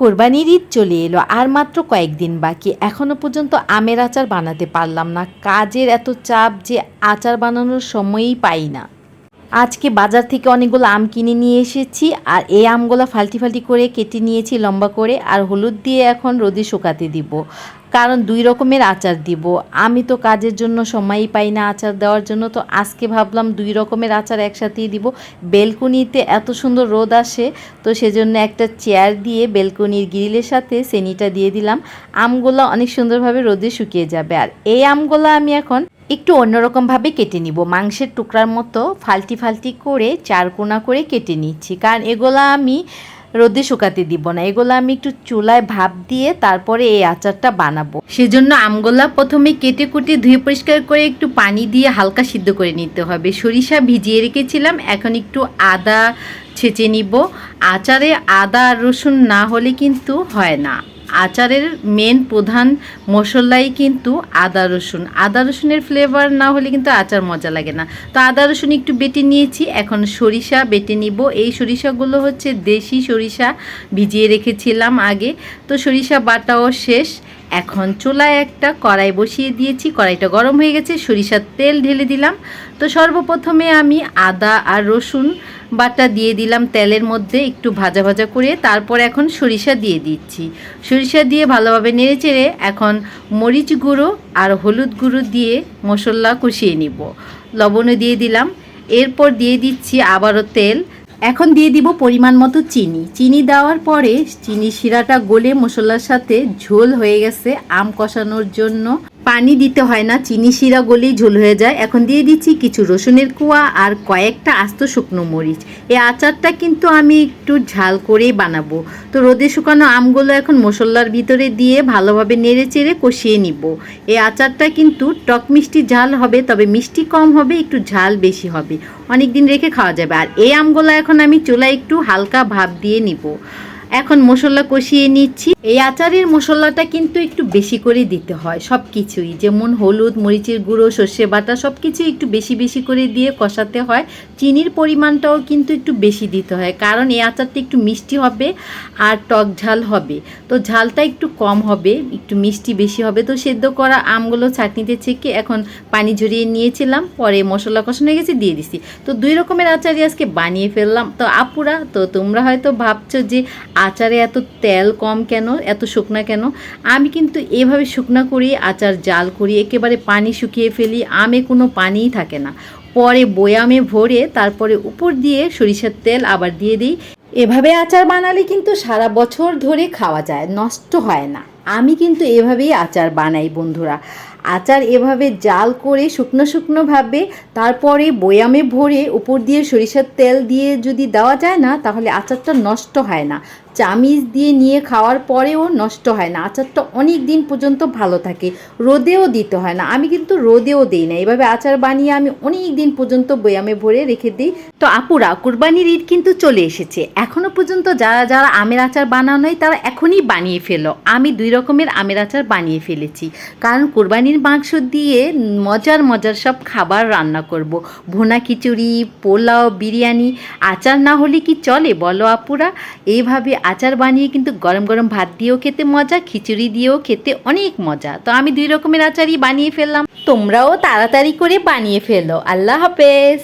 কোরবানির ঈদ চলে এলো, আর মাত্র কয়েকদিন বাকি। এখনও পর্যন্ত আমের আচার বানাতে পারলাম না। কাজের এত চাপ যে আচার বানানোর সময়ই পাই না। আজকে বাজার থেকে অনেকগুলো আম কিনে নিয়ে এসেছি, আর এই আমগুলো ফাল্টি ফাল্টি করে কেটে নিয়েছি লম্বা করে, আর হলুদ দিয়ে এখন রোদে শুকাতে দিব। কারণ দুই রকমের আচার দিব। আমি তো কাজের জন্য সময়ই পাই না আচার দেওয়ার জন্য, তো আজকে ভাবলাম দুই রকমের আচার একসাথেই দিব। বেলকুনিতে এত সুন্দর রোদ আসে, তো সেজন্য একটা চেয়ার দিয়ে বেলকনির গ্রিলের সাথে সেনিটা দিয়ে দিলাম। আমগুলো অনেক সুন্দরভাবে রোদে শুকিয়ে যাবে। আর এই আমগুলো আমি এখন একটু অন্যরকমভাবে কেটে নিব। মাংসের টুকরার মতো ফাল্টি ফাল্টি করে চারকোনা করে কেটে নিচ্ছি। কারণ এগুলো আমি রোদে শুকাতে দিব না। এগুলো আমি একটু চুলায় ভাপ দিয়ে তারপরে এই আচারটা বানাবো। সেজন্য আমগোলা প্রথমে কেটে কুটে ধুয়ে পরিষ্কার করে একটু পানি দিয়ে হালকা সিদ্ধ করে নিতে হবে। সরিষা ভিজিয়ে রেখেছিলাম। এখন একটু আদা ছেঁচে নিব। আচারে আদা আর রসুন না হলে কিন্তু হয় না। আচারের মেন প্রধান মশলাই কিন্তু আদা রসুন। আদা রসুনের ফ্লেভার না হলে কিন্তু আচার মজা লাগে না। তো আদা রসুন একটু বেটে নিয়েছি, এখন সরিষা বেটে নিব। এই সরিষাগুলো হচ্ছে দেশি সরিষা ভিজিয়ে রেখেছিলাম আগে। তো সরিষা বাটাও শেষ। এখন চুলায় একটা কড়াই বসিয়ে দিয়েছি। কড়াইটা গরম হয়ে গেছে, সরিষার তেল ঢেলে দিলাম। তো সর্বপ্রথমে আমি আদা আর রসুন বাটা দিয়ে দিলাম তেলের মধ্যে একটু ভাজা ভাজা করে। তারপর এখন সরিষা দিয়ে দিচ্ছি। সরিষা দিয়ে ভালোভাবে নেড়ে চেড়ে এখন মরিচ গুঁড়ো আর হলুদ গুঁড়ো দিয়ে মশলা কষিয়ে নিব। লবণও দিয়ে দিলাম। এরপর দিয়ে দিচ্ছি আবারও তেল। এখন দিয়ে দিব পরিমাণ মতো চিনি। চিনি দেওয়ার পরে চিনি শিরাটা গলে মশলার সাথে ঝোল হয়ে গেছে, আম কষানোর জন্য। পানি দিতে হয় না, চিনি শিরা গলেই ঝোল হয়ে যায়। এখন দিয়ে দিচ্ছি কিছু রসুনের কুয়া আর কয়েকটা আস্ত শুকনো মরিচ। এই আচারটা কিন্তু আমি একটু ঝাল করেই বানাবো। তো রোদে শুকানো আমগুলো এখন মশলার ভিতরে দিয়ে ভালোভাবে নেড়ে চেড়ে কষিয়ে নিব। এই আচারটা কিন্তু টক মিষ্টি ঝাল হবে, তবে মিষ্টি কম হবে, একটু ঝাল বেশি হবে। অনেক দিন রেখে খাওয়া যাবে। আর এই আমগুলো এখন আমি চুলায় একটু হালকা ভাব দিয়ে নিব। এখন মশলা কষিয়ে নিচ্ছি। এই আচারের মশলাটা কিন্তু একটু বেশি করে দিতে হয় সব কিছুই যেমন হলুদ, মরিচের গুঁড়ো, সর্ষে বাটা সব কিছু একটু বেশি বেশি করে দিয়ে কষাতে হয়। চিনির পরিমাণটাও কিন্তু একটু বেশি দিতে হয়, কারণ এই আচারটা একটু মিষ্টি হবে আর টক ঝাল হবে। তো ঝালটা একটু কম হবে, একটু মিষ্টি বেশি হবে। তো সেদ্ধ করা আমগুলো চাটনিতে ছেঁকে এখন পানি ঝরিয়ে নিয়েছিলাম, পরে মশলা কষানো গেছে, দিয়ে দিছি। তো দুই রকমের আচারই আজকে বানিয়ে ফেললাম। তো আপুরা, তো তোমরা হয়তো ভাবছ যে আচারে এত তেল কম কেন? এত শুকনা কেন? আমি কিন্তু এভাবে শুকনা করি, আচার জাল করি, একেবারে পানি শুকিয়ে ফেলি, আমে কোনো পানিই থাকে না। পরে বয়ামে ভরে তারপরে উপর দিয়ে সরিষার তেল আবার দিয়ে দিই। এভাবে আচার বানালে কিন্তু সারা বছর ধরে খাওয়া যায়, নষ্ট হয় না। আমি কিন্তু এভাবেই আচার বানাই, বন্ধুরা। আচার এভাবে জাল করে শুকনো শুকনোভাবে তারপরে বয়ামে ভরে উপর দিয়ে সরিষার তেল দিয়ে যদি দেওয়া যায় না, তাহলে আচারটা নষ্ট হয় না। চামিচ দিয়ে নিয়ে খাওয়ার পরেও নষ্ট হয় না। আচারটা অনেক দিন পর্যন্ত ভালো থাকে। রোদেও দিতে হয় না। আমি কিন্তু রোদেও দিই না। এভাবে আচার বানিয়ে আমি অনেক দিন পর্যন্ত বয়ামে ভরে রেখে দিই। তো আপুরা, কুরবানির ঈদ কিন্তু চলে এসেছে। এখনও পর্যন্ত যারা যারা আমের আচার বানানোই তারা এখনই বানিয়ে ফেলো। আমি দুই রকমের আমের আচার বানিয়ে ফেলেছি। কারণ কোরবানির মাংস দিয়ে মজার মজার সব খাবার রান্না করব। ভোনা খিচুড়ি, পোলাও, বিরিয়ানি, আচার না হলে কি চলে বলো আপুরা? এইভাবে আচার বানিয়ে কিন্তু গরম গরম ভাত দিয়েও খেতে মজা, খিচুড়ি দিয়েও খেতে অনেক মজা। তো আমি দুই রকমের আচারই বানিয়ে ফেললাম। তোমরাও তাড়াতাড়ি করে বানিয়ে ফেলো। আল্লাহ হাফেজ।